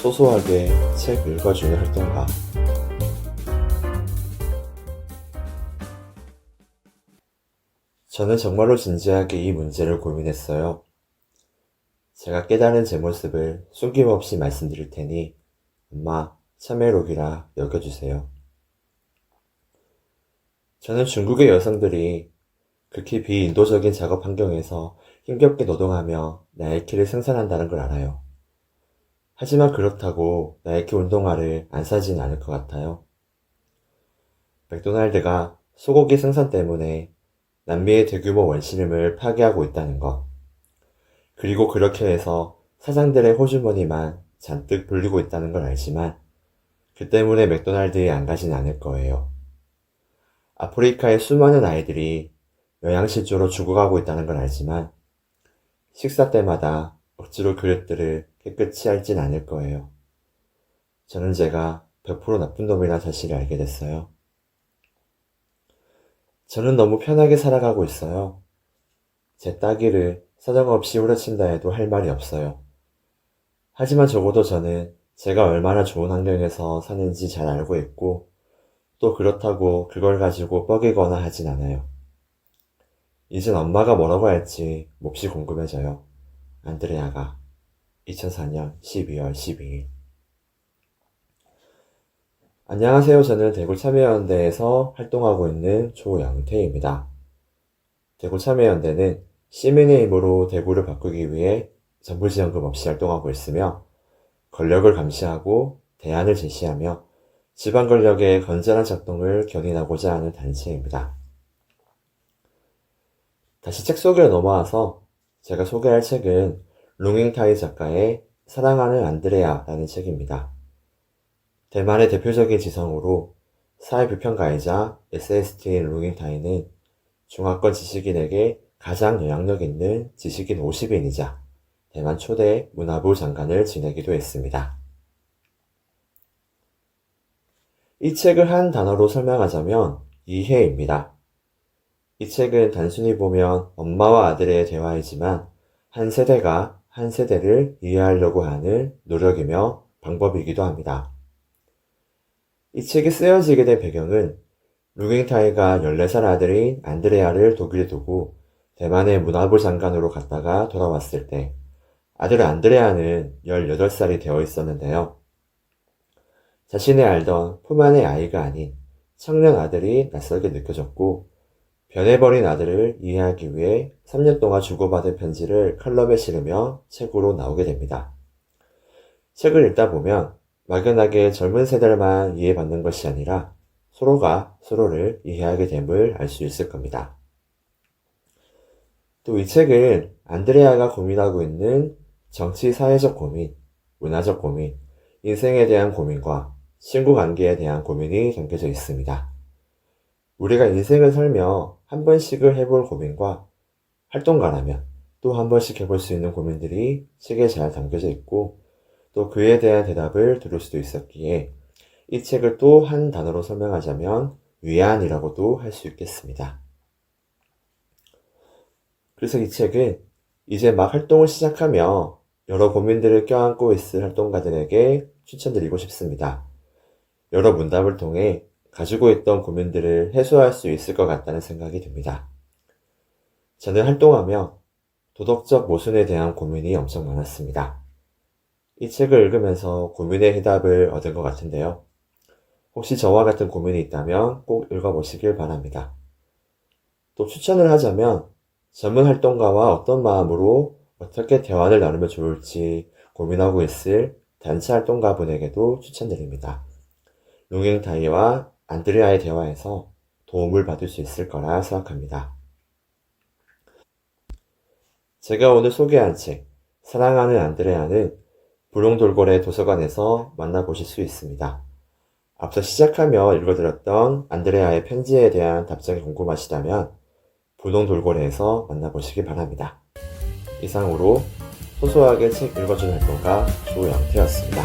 소소하게 책 읽어주는 활동가. 저는 정말로 진지하게 이 문제를 고민했어요. 제가 깨달은 제 모습을 숨김없이 말씀드릴 테니 엄마 참회록이라 여겨주세요. 저는 중국의 여성들이 극히 비인도적인 작업 환경에서 힘겹게 노동하며 나이키를 생산한다는 걸 알아요. 하지만 그렇다고 나이키 운동화를 안 사진 않을 것 같아요. 맥도날드가 소고기 생산 때문에 남미의 대규모 원시림을 파괴하고 있다는 것. 그리고 그렇게 해서 사장들의 호주머니만 잔뜩 돌리고 있다는 걸 알지만 그 때문에 맥도날드에 안 가진 않을 거예요. 아프리카의 수많은 아이들이 영양실조로 죽어가고 있다는 걸 알지만 식사 때마다 억지로 그릇들을 깨끗이 할진 않을 거예요. 저는 제가 100% 나쁜 놈이라는 사실을 알게 됐어요. 저는 너무 편하게 살아가고 있어요. 제 따귀를 사정 없이 후려친다 해도 할 말이 없어요. 하지만 적어도 저는 제가 얼마나 좋은 환경에서 사는지 잘 알고 있고, 또 그렇다고 그걸 가지고 뻐기거나 하진 않아요. 이젠 엄마가 뭐라고 할지 몹시 궁금해져요. 안드레아가 2004년 12월 12일 안녕하세요. 저는 대구 참여연대에서 활동하고 있는 조영태입니다. 대구 참여연대는 시민의 힘으로 대구를 바꾸기 위해 정부지원금 없이 활동하고 있으며 권력을 감시하고 대안을 제시하며 지방 권력의 건전한 작동을 견인하고자 하는 단체입니다. 다시 책 소개로 넘어와서 제가 소개할 책은 룽잉타이 작가의 사랑하는 안드레아라는 책입니다. 대만의 대표적인 지성으로 사회비평가이자 에세이스트인 룽잉타이는 중화권 지식인에게 가장 영향력 있는 지식인 50인이자 대만 초대 문화부 장관을 지내기도 했습니다. 이 책을 한 단어로 설명하자면 이해입니다. 이 책은 단순히 보면 엄마와 아들의 대화이지만 한 세대가 한 세대를 이해하려고 하는 노력이며 방법이기도 합니다. 이 책이 쓰여지게 된 배경은 루깅타이가 14살 아들인 안드레아를 독일에 두고 대만의 문화부 장관으로 갔다가 돌아왔을 때 아들 안드레아는 18살이 되어 있었는데요. 자신의 알던 품 안의 아이가 아닌 청년 아들이 낯설게 느껴졌고 변해버린 아들을 이해하기 위해 3년 동안 주고받은 편지를 칼럼에 실으며 책으로 나오게 됩니다. 책을 읽다 보면 막연하게 젊은 세대만 이해받는 것이 아니라 서로가 서로를 이해하게 됨을 알 수 있을 겁니다. 또 이 책은 안드레아가 고민하고 있는 정치 사회적 고민, 문화적 고민, 인생에 대한 고민과 친구 관계에 대한 고민이 담겨져 있습니다. 우리가 인생을 살며 한 번씩을 해볼 고민과 활동가라면 또 한 번씩 해볼 수 있는 고민들이 책에 잘 담겨져 있고 또 그에 대한 대답을 들을 수도 있었기에 이 책을 또 한 단어로 설명하자면 위안이라고도 할 수 있겠습니다. 그래서 이 책은 이제 막 활동을 시작하며 여러 고민들을 껴안고 있을 활동가들에게 추천드리고 싶습니다. 여러 문답을 통해 가지고 있던 고민들을 해소할 수 있을 것 같다는 생각이 듭니다. 저는 활동하며 도덕적 모순에 대한 고민이 엄청 많았습니다. 이 책을 읽으면서 고민의 해답을 얻은 것 같은데요. 혹시 저와 같은 고민이 있다면 꼭 읽어보시길 바랍니다. 또 추천을 하자면 전문 활동가와 어떤 마음으로 어떻게 대화를 나누면 좋을지 고민하고 있을 단체 활동가 분에게도 추천드립니다. 룽잉타이와 안드레아의 대화에서 도움을 받을 수 있을 거라 생각합니다. 제가 오늘 소개한 책, 사랑하는 안드레아는 부룡돌고래 도서관에서 만나보실 수 있습니다. 앞서 시작하며 읽어드렸던 안드레아의 편지에 대한 답장이 궁금하시다면 부룡돌고래에서 만나보시기 바랍니다. 이상으로 소소하게 책 읽어주는 활동가 조영태였습니다.